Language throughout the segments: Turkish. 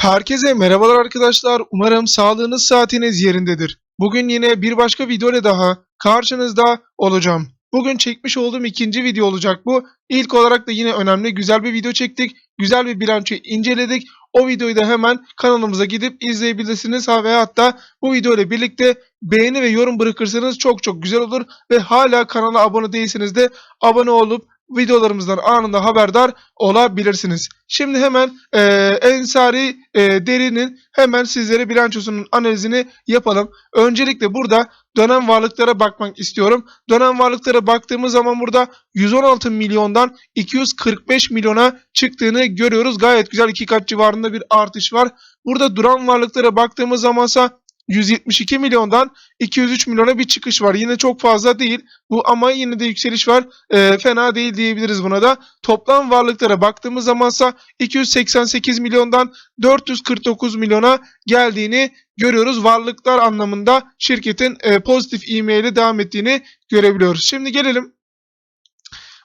Herkese merhabalar arkadaşlar. Umarım sağlığınız saatiniz yerindedir. Bugün yine bir başka video ile daha karşınızda olacağım. Bugün çekmiş olduğum ikinci video olacak bu. İlk olarak da yine önemli güzel bir video çektik. Güzel bir bilanço inceledik. O videoyu da hemen kanalımıza gidip izleyebilirsiniz. Ha ve hatta bu video ile birlikte beğeni ve yorum bırakırsanız çok çok güzel olur. Ve hala kanala abone değilseniz de abone olup videolarımızdan anında haberdar olabilirsiniz. Şimdi hemen e, Ensari e, Deri'nin hemen sizlere bilançosunun analizini yapalım. Öncelikle burada dönem varlıklara bakmak istiyorum. Dönem varlıklara baktığımız zaman burada 116 milyondan 245 milyona çıktığını görüyoruz. Gayet güzel iki kat civarında bir artış var. Burada duran varlıklara baktığımız zamansa 172 milyondan 203 milyona bir çıkış var. Yine çok fazla değil. Bu ama yine de yükseliş var. Ee, fena değil diyebiliriz buna da. Toplam varlıklara baktığımız zamansa 288 milyondan 449 milyona geldiğini görüyoruz. Varlıklar anlamında şirketin e, pozitif ivmeyle devam ettiğini görebiliyoruz. Şimdi gelelim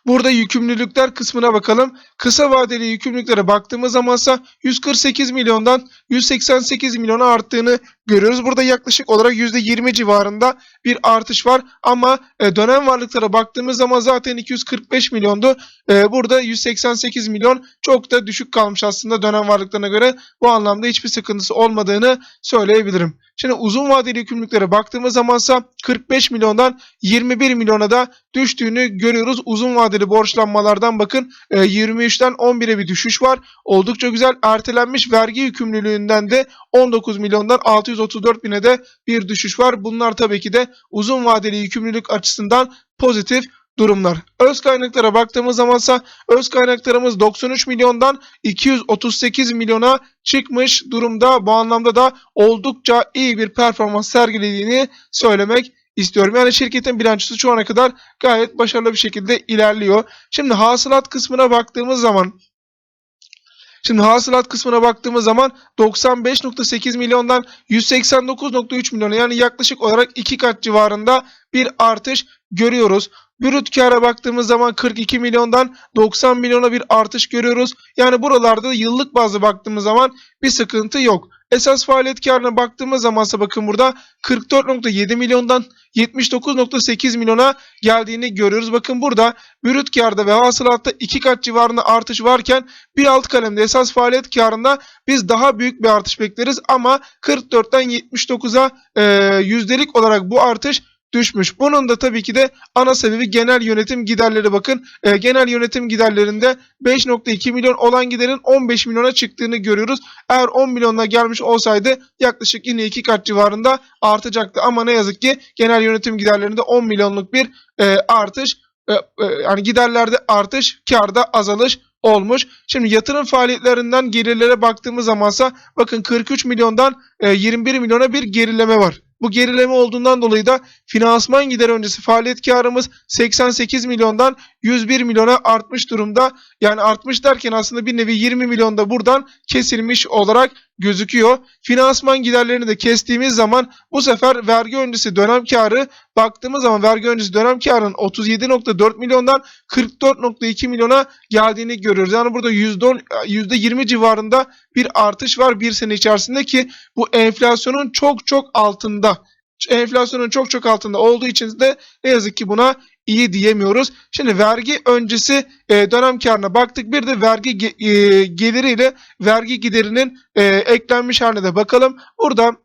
Burada yükümlülükler kısmına bakalım. Kısa vadeli yükümlülüklere baktığımız zamansa 148 milyondan 188 milyona arttığını görüyoruz. Burada yaklaşık olarak %20 civarında bir artış var. Ama e, dönem varlıklara baktığımız zaman zaten 245 milyondu. E, burada 188 milyon çok da düşük kalmış aslında dönem varlıklarına göre. Bu anlamda hiçbir sıkıntısı olmadığını söyleyebilirim. Şimdi uzun vadeli yükümlülüklere baktığımız zamansa 45 milyondan 21 milyona da düştüğünü görüyoruz. Uzun vadeli borçlanmalardan bakın e, 23'ten 11'e bir düşüş var. Oldukça güzel ertelenmiş vergi yükümlülüğünden de 19 milyondan 634 bine de bir düşüş var. Bunlar tabii ki de uzun vadeli yükümlülük açısından pozitif durumlar. Öz kaynaklara baktığımız zamansa öz kaynaklarımız 93 milyondan 238 milyona çıkmış durumda. Bu anlamda da oldukça iyi bir performans sergilediğini söylemek istiyorum. Yani şirketin bilançosu şu ana kadar gayet başarılı bir şekilde ilerliyor. Şimdi hasılat kısmına baktığımız zaman Şimdi hasılat kısmına baktığımız zaman 95.8 milyondan 189.3 milyona yani yaklaşık olarak iki kat civarında bir artış görüyoruz. Brüt kâra baktığımız zaman 42 milyondan 90 milyona bir artış görüyoruz. Yani buralarda yıllık bazı baktığımız zaman bir sıkıntı yok. Esas faaliyet karına baktığımız zamansa bakın burada 44.7 milyondan 79.8 milyona geldiğini görüyoruz. Bakın burada brüt karda ve hasılatta iki kat civarında artış varken bir alt kalemde esas faaliyet karında biz daha büyük bir artış bekleriz ama 44'ten 79'a e, yüzdelik olarak bu artış düşmüş. Bunun da tabii ki de ana sebebi genel yönetim giderleri bakın. E, genel yönetim giderlerinde 5.2 milyon olan giderin 15 milyona çıktığını görüyoruz. Eğer 10 milyonla gelmiş olsaydı yaklaşık yine 2 kat civarında artacaktı. Ama ne yazık ki genel yönetim giderlerinde 10 milyonluk bir e, artış e, e, yani giderlerde artış, karda azalış olmuş. Şimdi yatırım faaliyetlerinden gelirlere baktığımız zamansa bakın 43 milyondan e, 21 milyona bir gerileme var. Bu gerileme olduğundan dolayı da finansman gideri öncesi faaliyet karımız 88 milyondan 101 milyona artmış durumda. Yani artmış derken aslında bir nevi 20 milyon da buradan kesilmiş olarak gözüküyor. Finansman giderlerini de kestiğimiz zaman bu sefer vergi öncesi dönem karı baktığımız zaman vergi öncesi dönem karının 37.4 milyondan 44.2 milyona geldiğini görüyoruz. Yani burada %10, %20 civarında bir artış var bir sene içerisinde ki bu enflasyonun çok çok altında. Enflasyonun çok çok altında olduğu için de ne yazık ki buna iyi diyemiyoruz. Şimdi vergi öncesi e, dönem karına baktık. Bir de vergi e, geliriyle vergi giderinin e, eklenmiş haline de bakalım. Burada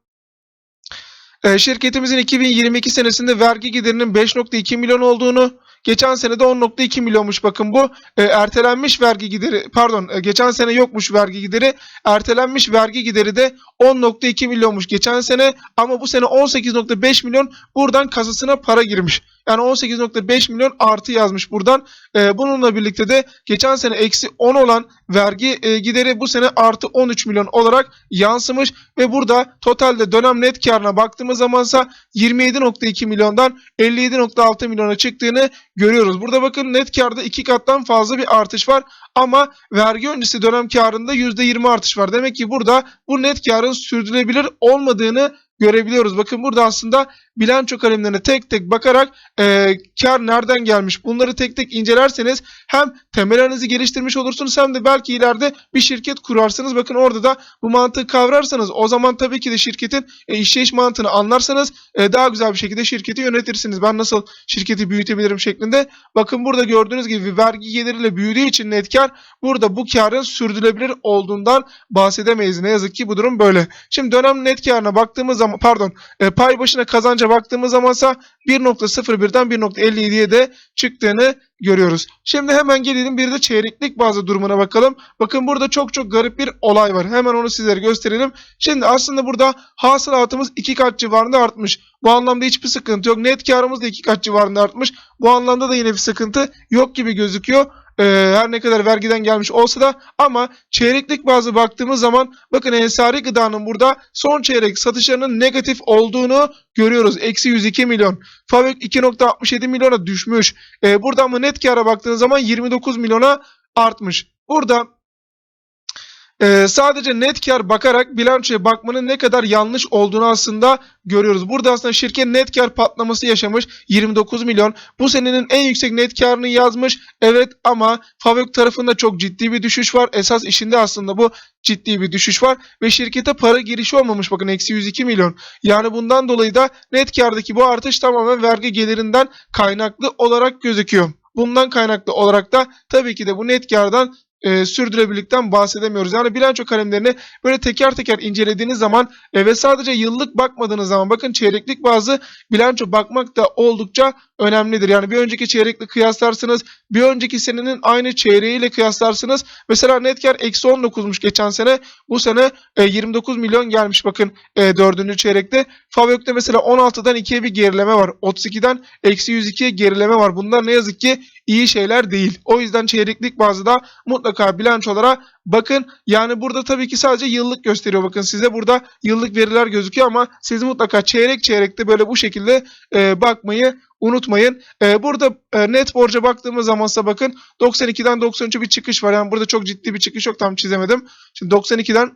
şirketimizin 2022 senesinde vergi giderinin 5.2 milyon olduğunu, geçen sene de 10.2 milyonmuş bakın bu. E, ertelenmiş vergi gideri pardon e, geçen sene yokmuş vergi gideri. Ertelenmiş vergi gideri de 10.2 milyonmuş geçen sene ama bu sene 18.5 milyon buradan kasasına para girmiş. Yani 18.5 milyon artı yazmış buradan. E, bununla birlikte de geçen sene eksi 10 olan vergi e, gideri bu sene artı 13 milyon olarak yansımış. Ve burada totalde dönem net karına baktığımız zamansa 27.2 milyondan 57.6 milyona çıktığını görüyoruz. Burada bakın net karda iki kattan fazla bir artış var. Ama vergi öncesi dönem karında %20 artış var. Demek ki burada bu net karın sürdürülebilir olmadığını görebiliyoruz. Bakın burada aslında bilanço kalemlerine tek tek bakarak e, kar nereden gelmiş bunları tek tek incelerseniz hem temellerinizi geliştirmiş olursunuz hem de belki ileride bir şirket kurarsınız. Bakın orada da bu mantığı kavrarsanız o zaman tabii ki de şirketin e, işleyiş mantığını anlarsanız e, daha güzel bir şekilde şirketi yönetirsiniz. Ben nasıl şirketi büyütebilirim şeklinde. Bakın burada gördüğünüz gibi vergi geliriyle büyüdüğü için net kar burada bu karın sürdürülebilir olduğundan bahsedemeyiz. Ne yazık ki bu durum böyle. Şimdi dönem net karına baktığımız zaman pardon e, pay başına kazanca baktığımız zamansa 1.01'den 1.57'ye de çıktığını görüyoruz. Şimdi hemen gelelim bir de çeyreklik bazı durumuna bakalım. Bakın burada çok çok garip bir olay var. Hemen onu sizlere gösterelim. Şimdi aslında burada hasılatımız iki kat civarında artmış. Bu anlamda hiçbir sıkıntı yok. Net karımız da iki kat civarında artmış. Bu anlamda da yine bir sıkıntı yok gibi gözüküyor. Ee, her ne kadar vergiden gelmiş olsa da ama çeyreklik bazı baktığımız zaman bakın Ensari Gıda'nın burada son çeyrek satışlarının negatif olduğunu görüyoruz. Eksi 102 milyon. Favök 2.67 milyona düşmüş. Ee, burada ama net kâra baktığınız zaman 29 milyona artmış. Burada ee, sadece net kar bakarak bilançoya bakmanın ne kadar yanlış olduğunu aslında görüyoruz. Burada aslında şirket net kar patlaması yaşamış 29 milyon. Bu senenin en yüksek net karını yazmış. Evet ama Favök tarafında çok ciddi bir düşüş var. Esas işinde aslında bu ciddi bir düşüş var ve şirkete para girişi olmamış bakın eksi 102 milyon. Yani bundan dolayı da net kardaki bu artış tamamen vergi gelirinden kaynaklı olarak gözüküyor. Bundan kaynaklı olarak da tabii ki de bu net kardan e, sürdürülebilirlikten bahsedemiyoruz. Yani bilanço kalemlerini böyle teker teker incelediğiniz zaman e, ve sadece yıllık bakmadığınız zaman bakın çeyreklik bazı bilanço bakmak da oldukça önemlidir. Yani bir önceki çeyrekle kıyaslarsınız. Bir önceki senenin aynı çeyreğiyle kıyaslarsınız. Mesela net kar eksi 19'muş geçen sene. Bu sene e, 29 milyon gelmiş bakın e, dördüncü çeyrekte. Favök'te mesela 16'dan 2'ye bir gerileme var. 32'den eksi 102'ye gerileme var. Bunlar ne yazık ki iyi şeyler değil. O yüzden çeyreklik bazı da mutlaka bilançolara bakın. Yani burada tabii ki sadece yıllık gösteriyor. Bakın size burada yıllık veriler gözüküyor ama siz mutlaka çeyrek çeyrekte böyle bu şekilde e, bakmayı unutmayın. E, burada e, net borca baktığımız zamansa bakın 92'den 93'e bir çıkış var. Yani burada çok ciddi bir çıkış yok. Tam çizemedim. Şimdi 92'den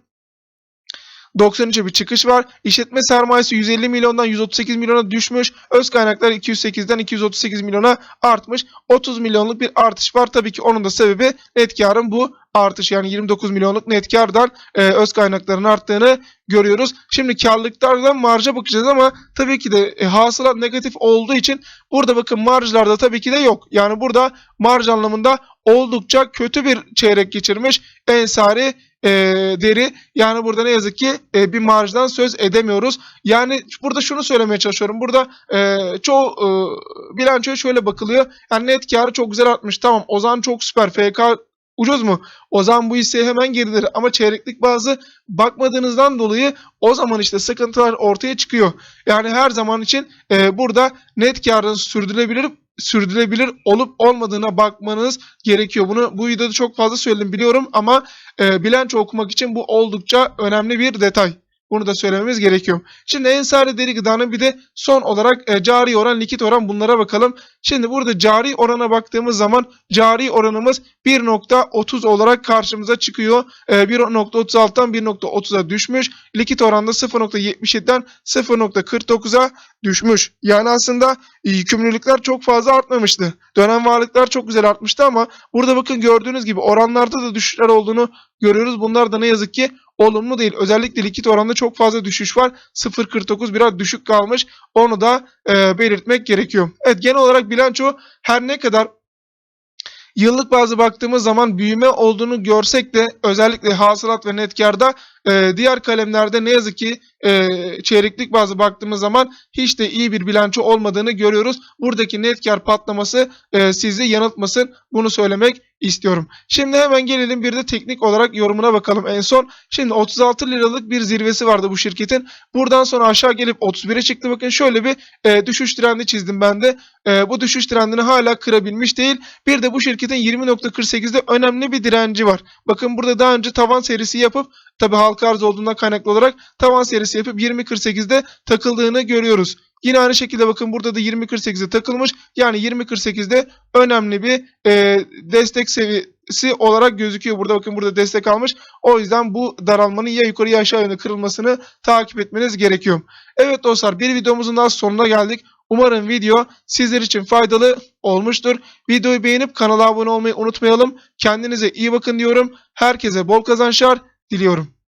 93'e bir çıkış var. İşletme sermayesi 150 milyondan 138 milyona düşmüş. Öz kaynaklar 208'den 238 milyona artmış. 30 milyonluk bir artış var. Tabii ki onun da sebebi net karın bu artış yani 29 milyonluk net kardan e, öz kaynakların arttığını görüyoruz. Şimdi karlılıklardan marja bakacağız ama tabii ki de e, hasılat negatif olduğu için burada bakın marjlarda tabii ki de yok. Yani burada marj anlamında oldukça kötü bir çeyrek geçirmiş Ensari e, deri. Yani burada ne yazık ki e, bir marjdan söz edemiyoruz. Yani burada şunu söylemeye çalışıyorum. Burada e, çoğu e, bilançoya şöyle bakılıyor. Yani net karı çok güzel artmış. Tamam Ozan çok süper. FK ucuz mu? O zaman bu hisseye hemen gerilir. Ama çeyreklik bazı bakmadığınızdan dolayı o zaman işte sıkıntılar ortaya çıkıyor. Yani her zaman için e, burada net karın sürdürülebilir sürdürülebilir olup olmadığına bakmanız gerekiyor. Bunu bu videoda çok fazla söyledim biliyorum ama e, bilanço okumak için bu oldukça önemli bir detay. Bunu da söylememiz gerekiyor. Şimdi Ensari Deri Gıda'nın bir de son olarak e, cari oran, likit oran bunlara bakalım. Şimdi burada cari orana baktığımız zaman cari oranımız 1.30 olarak karşımıza çıkıyor. E, 1.36'dan 1.30'a düşmüş. Likit oranda 0.77'den 0.49'a düşmüş. Yani aslında e, yükümlülükler çok fazla artmamıştı. Dönem varlıklar çok güzel artmıştı ama burada bakın gördüğünüz gibi oranlarda da düşüşler olduğunu görüyoruz. Bunlar da ne yazık ki olumlu değil. Özellikle likit oranda çok fazla düşüş var. 0.49 biraz düşük kalmış. Onu da e, belirtmek gerekiyor. Evet genel olarak bilanço her ne kadar yıllık bazı baktığımız zaman büyüme olduğunu görsek de özellikle hasılat ve net karda e, diğer kalemlerde ne yazık ki e, çeyreklik bazı baktığımız zaman hiç de iyi bir bilanço olmadığını görüyoruz. Buradaki net kar patlaması e, sizi yanıltmasın. Bunu söylemek istiyorum. Şimdi hemen gelelim bir de teknik olarak yorumuna bakalım en son. Şimdi 36 liralık bir zirvesi vardı bu şirketin. Buradan sonra aşağı gelip 31'e çıktı. Bakın şöyle bir e, düşüş trendi çizdim ben de. E, bu düşüş trendini hala kırabilmiş değil. Bir de bu şirketin 20.48'de önemli bir direnci var. Bakın burada daha önce tavan serisi yapıp tabi halka arz olduğundan kaynaklı olarak tavan serisi yapıp 20.48'de takıldığını görüyoruz. Yine aynı şekilde bakın burada da 20.48'e takılmış. Yani 20.48'de önemli bir e, destek sevi si olarak gözüküyor. Burada bakın burada destek almış. O yüzden bu daralmanın ya yukarı ya aşağı yönde kırılmasını takip etmeniz gerekiyor. Evet dostlar bir videomuzun daha sonuna geldik. Umarım video sizler için faydalı olmuştur. Videoyu beğenip kanala abone olmayı unutmayalım. Kendinize iyi bakın diyorum. Herkese bol kazançlar diliyorum.